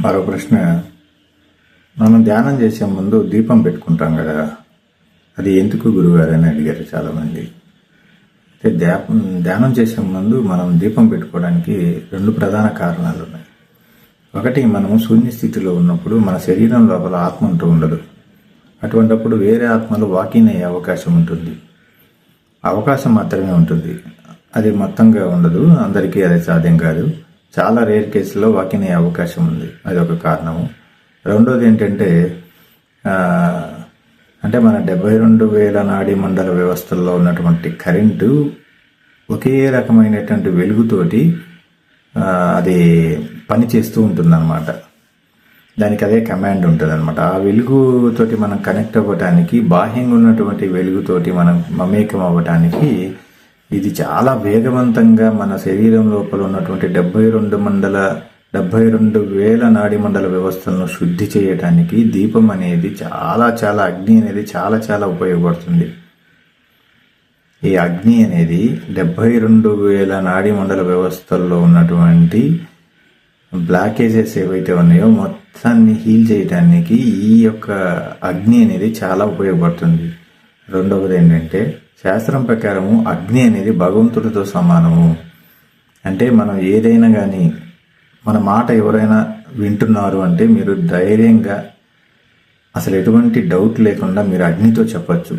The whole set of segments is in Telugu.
మరో ప్రశ్న. మనం ధ్యానం చేసే ముందు దీపం పెట్టుకుంటాం కదా. అది ఎందుకు గురుగారు అని అడిగారు చాలామంది. అయితే ధ్యాపం ధ్యానం చేసే ముందు మనం దీపం పెట్టుకోవడానికి రెండు ప్రధాన కారణాలు ఉన్నాయి. ఒకటి మనము శూన్య స్థితిలో ఉన్నప్పుడు మన శరీరం లోపల ఆత్మ అంటూ ఉండదు. అటువంటప్పుడు వేరే ఆత్మలు వాకింగ్ అయ్యే అవకాశం ఉంటుంది. అవకాశం మాత్రమే ఉంటుంది. అది మొత్తంగా ఉండదు. అందరికీ అది సాధ్యం కాదు. చాలా రేర్ కేసులో వాకింగ్ అయ్యే అవకాశం ఉంది. అది ఒక కారణము. రెండోది ఏంటంటే అంటే మన డెబ్బై రెండు వేల నాడీ మండల వ్యవస్థల్లో ఉన్నటువంటి కరెంటు ఒకే రకమైనటువంటి వెలుగుతోటి అది పని చేస్తూ ఉంటుందన్నమాట. దానికి అదే కమాండ్ ఉంటుంది అనమాట ఆ వెలుగుతోటి మనం కనెక్ట్ అవ్వటానికి బాహ్యంగా ఉన్నటువంటి వెలుగుతోటి మనం మమేకం అవ్వటానికి ఇది చాలా వేగవంతంగా మన శరీరం లోపల ఉన్నటువంటి డెబ్బై రెండు మండల డెబ్బై రెండు వేల నాడి మండల వ్యవస్థలను శుద్ధి చేయటానికి దీపం అనేది చాలా చాలా అగ్ని అనేది చాలా చాలా ఉపయోగపడుతుంది. ఈ అగ్ని అనేది డెబ్బై రెండు వేల నాడి మండల వ్యవస్థల్లో ఉన్నటువంటి బ్లాకేజెస్ ఏవైతే ఉన్నాయో మొత్తాన్ని హీల్ చేయడానికి ఈ యొక్క అగ్ని అనేది చాలా ఉపయోగపడుతుంది. రెండవది ఏంటంటే శాస్త్రం ప్రకారము అగ్ని అనేది భగవంతుడితో సమానము. అంటే మనం ఏదైనా కానీ మన మాట ఎవరైనా వింటున్నారు అంటే మీరు ధైర్యంగా అసలు ఎటువంటి డౌట్ లేకుండా మీరు అగ్నితో చెప్పచ్చు.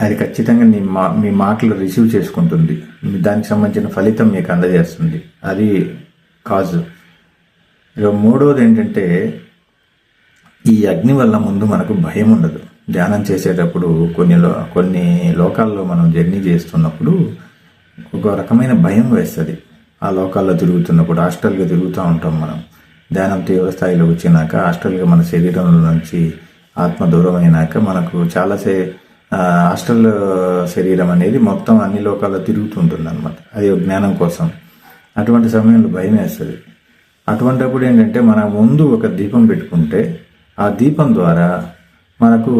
అది ఖచ్చితంగా మీ మా మీ మాటలు రిసీవ్ చేసుకుంటుంది. దానికి సంబంధించిన ఫలితం మీకు అందజేస్తుంది. అది కాజు. ఇక మూడవది ఏంటంటే ఈ అగ్ని వల్ల ముందు మనకు భయం ఉండదు. ధ్యానం చేసేటప్పుడు కొన్ని లో కొన్ని లోకాల్లో మనం జర్నీ చేస్తున్నప్పుడు ఒక రకమైన భయం వేస్తుంది. ఆ లోకాల్లో తిరుగుతున్నప్పుడు హాస్టల్గా తిరుగుతూ ఉంటాం మనం. ధ్యానం తీవ్ర స్థాయిలో వచ్చినాక హాస్టల్గా మన శరీరంలో నుంచి ఆత్మ దూరం అయినాక మనకు చాలా సే హాస్టల్ శరీరం అనేది మొత్తం అన్ని లోకాల్లో తిరుగుతుంటుంది అనమాట అది జ్ఞానం కోసం. అటువంటి సమయంలో భయం వేస్తుంది. అటువంటప్పుడు ఏంటంటే మన ముందు ఒక దీపం పెట్టుకుంటే ఆ దీపం ద్వారా మనకు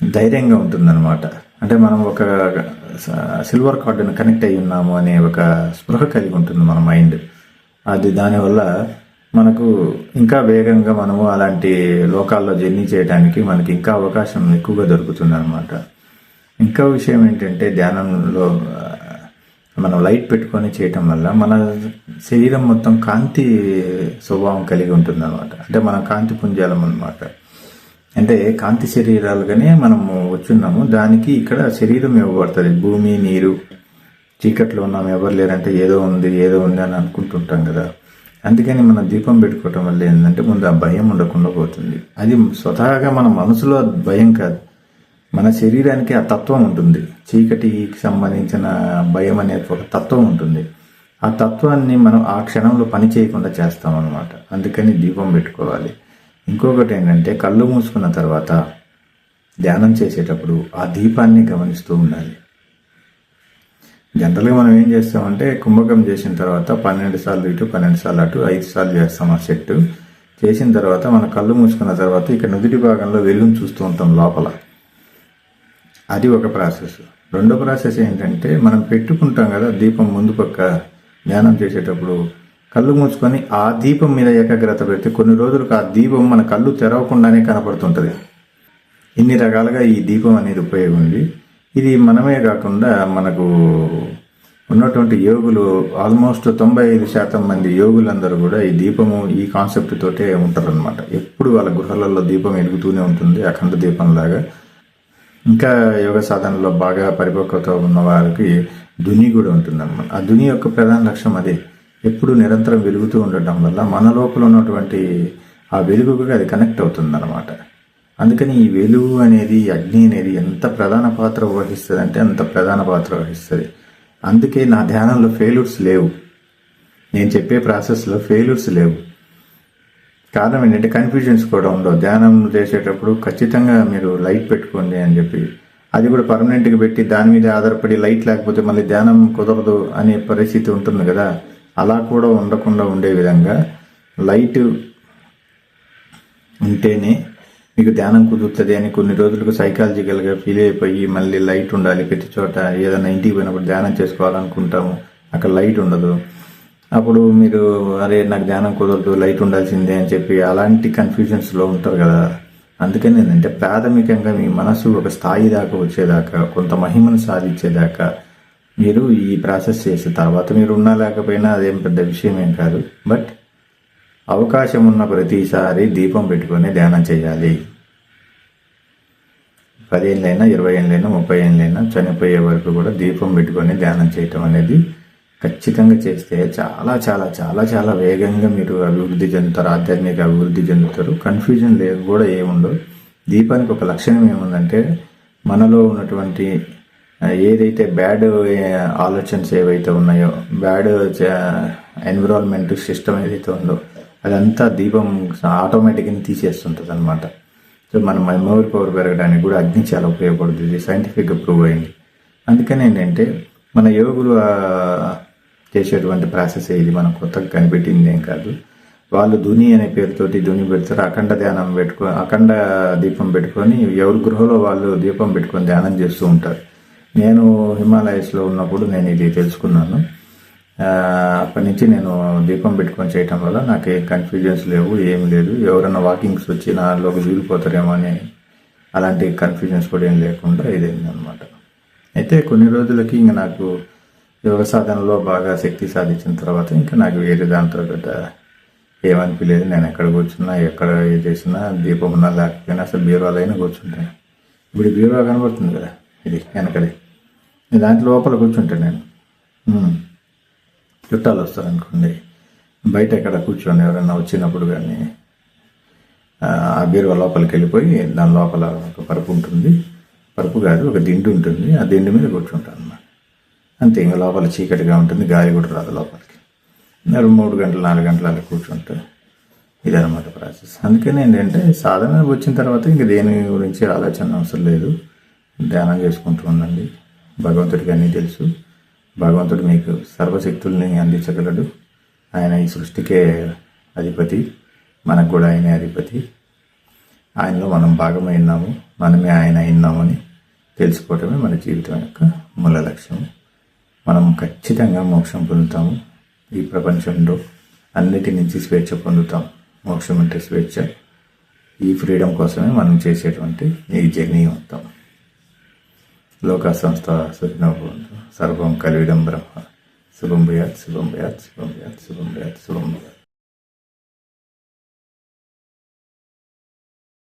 ధైర్యంగా ఉంటుందన్నమాట. అంటే మనం ఒక సిల్వర్ కార్డును కనెక్ట్ అయి ఉన్నాము అనే ఒక స్పృహ కలిగి ఉంటుంది మన మైండ్ అది దానివల్ల మనకు ఇంకా వేగంగా మనము అలాంటి లోకాల్లో జర్నీ చేయడానికి మనకి ఇంకా అవకాశం ఎక్కువగా దొరుకుతుంది అనమాట ఇంకా విషయం ఏంటంటే ధ్యానంలో మనం లైట్ పెట్టుకొని చేయటం వల్ల మన శరీరం మొత్తం కాంతి స్వభావం కలిగి ఉంటుంది అనమాట అంటే మన కాంతి పుంజాలం అనమాట అంటే కాంతి శరీరాలుగానే మనము వచ్చున్నాము. దానికి ఇక్కడ శరీరం ఇవ్వబడుతుంది. భూమి నీరు చీకట్లో ఉన్నాం. ఎవరు లేరంటే ఏదో ఉంది ఏదో ఉంది అని అనుకుంటుంటాం కదా. అందుకని మనం దీపం పెట్టుకోవటం వల్ల ఏంటంటే ముందు ఆ భయం ఉండకుండా పోతుంది. అది స్వతహాగా మన మనసులో భయం కాదు. మన శరీరానికి ఆ తత్వం ఉంటుంది. చీకటికి సంబంధించిన భయం అనే ఒక తత్వం ఉంటుంది. ఆ తత్వాన్ని మనం ఆ క్షణంలో పని చేయకుండా చేస్తాం అనమాట అందుకని దీపం పెట్టుకోవాలి. ఇంకొకటి ఏంటంటే కళ్ళు మూసుకున్న తర్వాత ధ్యానం చేసేటప్పుడు ఆ దీపాన్ని గమనిస్తూ ఉండాలి. జనరల్గా మనం ఏం చేస్తామంటే కుంభకం చేసిన తర్వాత పన్నెండు సార్లు ఇటు పన్నెండు సార్లు అటు ఐదు సార్లు చేస్తాం ఆ సెట్టు చేసిన తర్వాత మన కళ్ళు మూసుకున్న తర్వాత ఇక్కడ నుదుటి భాగంలో వెలుగును చూస్తూ ఉంటాం లోపల. అది ఒక ప్రాసెస్. రెండో ప్రాసెస్ ఏంటంటే మనం పెట్టుకుంటాం కదా దీపం ముందు పక్క ధ్యానం చేసేటప్పుడు కళ్ళు మూసుకొని ఆ దీపం మీద ఏకాగ్రత పెడితే కొన్ని రోజులకు ఆ దీపం మన కళ్ళు తెరవకుండానే కనపడుతుంటుంది. ఇన్ని రకాలుగా ఈ దీపం అనేది ఉపయోగం ఉంది. ఇది మనమే కాకుండా మనకు ఉన్నటువంటి యోగులు ఆల్మోస్ట్ తొంభై ఐదు శాతం మంది యోగులందరూ కూడా ఈ దీపము ఈ కాన్సెప్ట్ తోటే ఉంటారనమాట ఎప్పుడు వాళ్ళ గృహాలలో దీపం ఎలుగుతూనే ఉంటుంది అఖండ దీపంలాగా. ఇంకా యోగ సాధనలో బాగా పరిపక్వత ఉన్న వారికి దుని కూడా ఉంటుందన్నమాట. ఆ దుని యొక్క ప్రధాన లక్ష్యం అదే. ఎప్పుడు నిరంతరం వెలుగుతూ ఉండటం వల్ల మన లోపల ఉన్నటువంటి ఆ వెలుగుకి అది కనెక్ట్ అవుతుందన్నమాట. అందుకని ఈ వెలుగు అనేది అగ్ని అనేది ఎంత ప్రధాన పాత్ర వహిస్తుంది అంటే అంత ప్రధాన పాత్ర వహిస్తుంది. అందుకే నా ధ్యానంలో ఫెయిల్యూర్స్ లేవు. నేను చెప్పే ప్రాసెస్లో ఫెయిల్యూర్స్ లేవు. కారణం ఏంటంటే కన్ఫ్యూజన్స్ కూడా ఉండవు. ధ్యానం చేసేటప్పుడు ఖచ్చితంగా మీరు లైట్ పెట్టుకోండి అని చెప్పి అది కూడా పర్మనెంట్గా పెట్టి దాని మీద ఆధారపడి లైట్ లేకపోతే మళ్ళీ ధ్యానం కుదరదు అనే పరిస్థితి ఉంటుంది కదా. అలా కూడా ఉండకుండా ఉండే విధంగా లైట్ ఉంటేనే మీకు ధ్యానం కుదురుతుంది అని కొన్ని రోజులకు సైకాలజికల్గా ఫీల్ అయిపోయి మళ్ళీ లైట్ ఉండాలి ప్రతి చోట. ఏదైనా ఇంటికి పోయినప్పుడు ధ్యానం చేసుకోవాలనుకుంటాము. అక్కడ లైట్ ఉండదు. అప్పుడు మీరు అరే నాకు ధ్యానం కుదరదు లైట్ ఉండాల్సిందే అని చెప్పి అలాంటి కన్ఫ్యూజన్స్లో ఉంటారు కదా. అందుకని ఏంటంటే ప్రాథమికంగా మీ మనసు ఒక స్థాయి దాకా వచ్చేదాకా కొంత మహిమను సాధించేదాకా మీరు ఈ ప్రాసెస్ చేసిన తర్వాత మీరు ఉన్నా లేకపోయినా అదేం పెద్ద విషయం ఏం కాదు. బట్ అవకాశం ఉన్న ప్రతిసారి దీపం పెట్టుకొని ధ్యానం చేయాలి. పదేళ్ళైనా ఇరవై ఏళ్ళైనా ముప్పై ఏళ్ళైనా చనిపోయే వరకు కూడా దీపం పెట్టుకొని ధ్యానం చేయటం అనేది ఖచ్చితంగా చేస్తే చాలా చాలా చాలా చాలా వేగంగా మీరు అభివృద్ధి చెందుతారు ఆధ్యాత్మిక అభివృద్ధి చెందుతారు. కన్ఫ్యూజన్ లేదు కూడా ఏముండదు. దీపానికి ఒక లక్షణం ఏముందంటే మనలో ఉన్నటువంటి ఏదైతే బ్యాడ్ ఆలోచనస్ ఏవైతే ఉన్నాయో బ్యాడ్ ఎన్విరాన్మెంట్ సిస్టమ్ ఏదైతే ఉందో అదంతా దీపం ఆటోమేటిక్గా తీసేస్తుంటుంది అనమాట సో మన మెమోరీ పవర్ పెరగడానికి కూడా అగ్ని చాలా ఉపయోగపడుతుంది. సైంటిఫిక్గా ప్రూవ్ అయింది. అందుకని ఏంటంటే మన యోగులు చేసేటువంటి ప్రాసెస్ ఇది మనం కొత్తగా కనిపెట్టింది ఏం కాదు. వాళ్ళు ధుని అనే పేరుతోటి ధుని పెడతారు. అఖండ ధ్యానం పెట్టుకొని అఖండ దీపం పెట్టుకొని ఎవరి గృహలో వాళ్ళు దీపం పెట్టుకొని ధ్యానం చేస్తూ ఉంటారు. నేను హిమాలయస్లో ఉన్నప్పుడు నేను ఇది తెలుసుకున్నాను. ఆ, అప్పటి నుంచి నేను దీపం పెట్టుకొని చేయటం వల్ల నాకు ఏ కన్ఫ్యూజన్స్ లేవు ఏమి లేదు. ఎవరైనా వాకింగ్స్ వచ్చి నాలోకి దూరిపోతారేమో అని అలాంటి కన్ఫ్యూజన్స్ కూడా ఏం లేకుండా ఇదైంది అనమాట అయితే కొన్ని రోజులకి ఇంకా నాకు యోగ సాధనలో బాగా శక్తి సాధించిన తర్వాత ఇంకా నాకు వేరే దాంతో పెద్ద ఏమనిపించలేదు నేను ఎక్కడ కూర్చున్నా ఎక్కడ ఏ చేసినా దీపం ఉన్నా లేకపోయినా అసలు బీరువాలైనా కూర్చుంటాను. ఇప్పుడు బీరువా కనబడుతుంది కదా ఇది వెనకది. దాంట్లో లోపల కూర్చుంటే నేను. చుట్టాలు వస్తారనుకోండి బయట ఎక్కడ కూర్చొని ఎవరైనా వచ్చినప్పుడు కానీ ఆ బీరువా లోపలికి వెళ్ళిపోయి దాని లోపల ఒక పరుపు ఉంటుంది. పరుపు కాదు ఒక దిండు ఉంటుంది. ఆ దిండు మీద కూర్చుంటాను అన్నమాట. అంతే ఇంకా లోపల చీకటిగా ఉంటుంది గాలి కూడా రాదు లోపలికి. మూడు గంటలు నాలుగు గంటలు అలా కూర్చుంటే ఇదనమాట ప్రాసెస్. అందుకని ఏంటంటే సాధన వచ్చిన తర్వాత ఇంక దేని గురించి ఆలోచన అవసరం లేదు. ధ్యానం చేసుకుంటూ ఉండండి. భగవంతుడికి అన్నీ తెలుసు. భగవంతుడు మీకు సర్వశక్తుల్ని అందించగలడు. ఆయన ఈ సృష్టికే అధిపతి. మనకు కూడా ఆయనే అధిపతి. ఆయనలో మనం భాగమై ఉన్నాము. మనమే ఆయన అయినామని తెలుసుకోవటమే మన జీవితం యొక్క మూల లక్ష్యం. మనం ఖచ్చితంగా మోక్షం పొందుతాము. ఈ ప్రపంచంలో అన్నిటి నుంచి స్వేచ్ఛ పొందుతాం. మోక్షం అంటే స్వేచ్ఛ. ఈ ఫ్రీడమ్ కోసమే మనం చేసేటువంటి ఈ జర్నీ మొత్తం. లోక సంస్థ సుఖినో భవంతు సర్వం కలివిడం బ్రహ్మ శుభం భయాత్ శుభం భయాత్ శుభం భయాత్ శుభం భయాత్ శుభం భయాత్